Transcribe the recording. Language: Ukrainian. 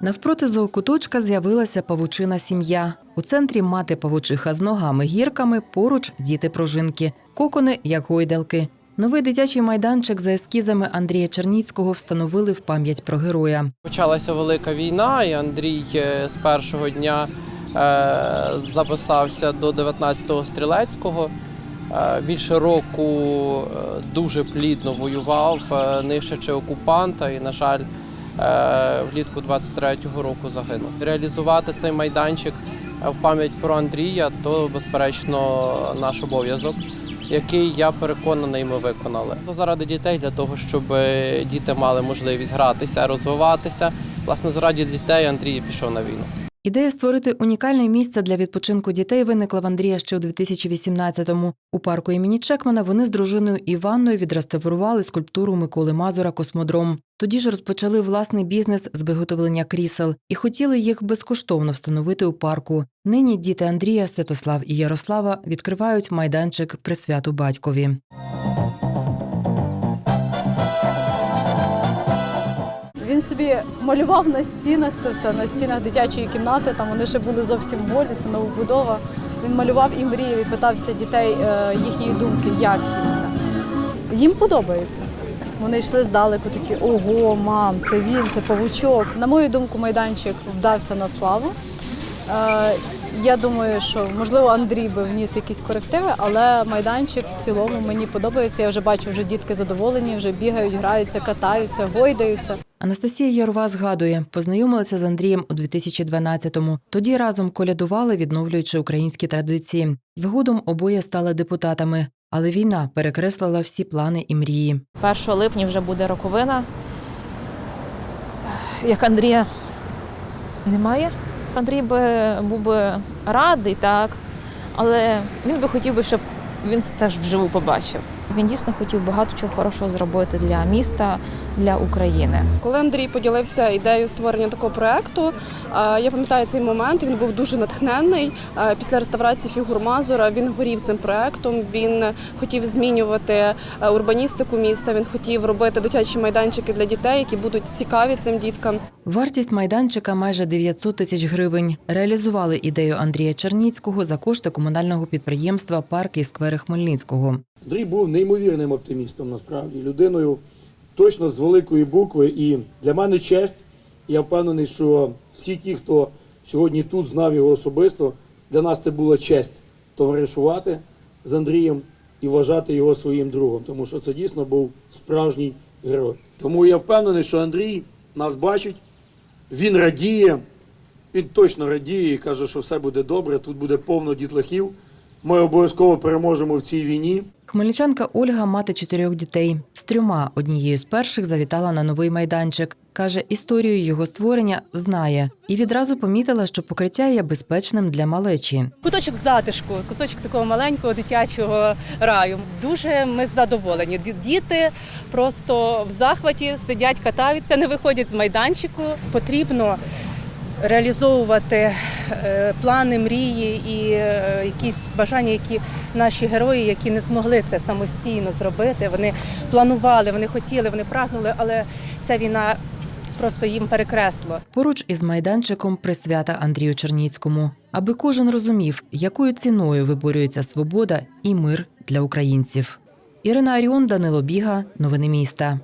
Навпроти зоокуточка з'явилася павучина сім'я. У центрі мати павучиха з ногами гірками, поруч діти пружинки, кокони як гойдалки. Новий дитячий майданчик за ескізами Андрія Черніцького встановили в пам'ять про героя. Почалася велика війна, і Андрій е, з першого дня е, записався до 19-го стрілецького. Е, більше року дуже плідно воював, нищачи окупанта, і, на жаль, влітку 23-го року загинув. Реалізувати цей майданчик е, в пам'ять про Андрія то, безперечно, наш обов'язок. Який я переконаний, ми виконали заради дітей, для того, щоб е, діти мали можливість гратися, розвиватися. Власне, заради дітей Андрій пішов на війну. Ідея створити унікальне місце для відпочинку дітей виникла в Андрія ще у 2018-му. У парку імені Чекмана вони з дружиною Іванною відреставрували скульптуру Миколи Мазура Космодром. Тоді ж розпочали власний бізнес з виготовлення крісел і хотіли їх безкоштовно встановити у парку. Нині діти Андрія, Святослав і Ярослава відкривають майданчик присвяту батькові. Він собі малював на стінах це все, на стінах дитячої кімнати. Там вони ще були зовсім голі, це новобудова. Він малював і мріяв, і питався дітей е, їхньої думки, як їм це. Їм подобається. Вони йшли здалеку, такі ого, мам, це він, це павучок. На мою думку, майданчик вдався на славу. Е, я думаю, що можливо Андрій би вніс якісь корективи, але майданчик в цілому мені подобається. Я вже бачу, вже дітки задоволені, вже бігають, граються, катаються, гойдаються. Анастасія Ярова згадує, познайомилася з Андрієм у 2012-му. Тоді разом колядували, відновлюючи українські традиції. Згодом обоє стали депутатами, але війна перекреслила всі плани і мрії. 1 липня вже буде роковина. Як Андрія немає. Андрій би був би радий, так, але він би хотів би, щоб він це теж вживу побачив. Він дійсно хотів багато чого хорошого зробити для міста, для України. Коли Андрій поділився ідеєю створення такого проекту, я пам'ятаю цей момент. Він був дуже натхненний. Після реставрації фігур Мазура він горів цим проектом. Він хотів змінювати урбаністику міста. Він хотів робити дитячі майданчики для дітей, які будуть цікаві цим діткам. Вартість майданчика майже 900 тисяч гривень. Реалізували ідею Андрія Черніцького за кошти комунального підприємства Парки і сквери Хмельницького. Андрій був неймовірним оптимістом, насправді, людиною точно з великої букви. І для мене честь. Я впевнений, що всі ті, хто сьогодні тут знав його особисто, для нас це була честь товаришувати з Андрієм і вважати його своїм другом, тому що це дійсно був справжній герой. Тому я впевнений, що Андрій нас бачить, він радіє, він точно радіє і каже, що все буде добре, тут буде повно дітлахів. Ми обов'язково переможемо в цій війні. Хмельничанка Ольга мати чотирьох дітей. З трьома однією з перших завітала на новий майданчик. Каже, історію його створення знає і відразу помітила, що покриття є безпечним для малечі. Куточок затишку, кусочок такого маленького дитячого раю. Дуже ми задоволені. Діти просто в захваті сидять, катаються, не виходять з майданчику. Потрібно реалізовувати плани, мрії і е, якісь бажання, які наші герої, які не змогли це самостійно зробити. Вони планували, вони хотіли, вони прагнули, але ця війна просто їм перекресло. Поруч із майданчиком присвята Андрію Черніцькому, аби кожен розумів, якою ціною виборюється свобода і мир для українців. Ірина Аріон, Данило Біга, новини міста.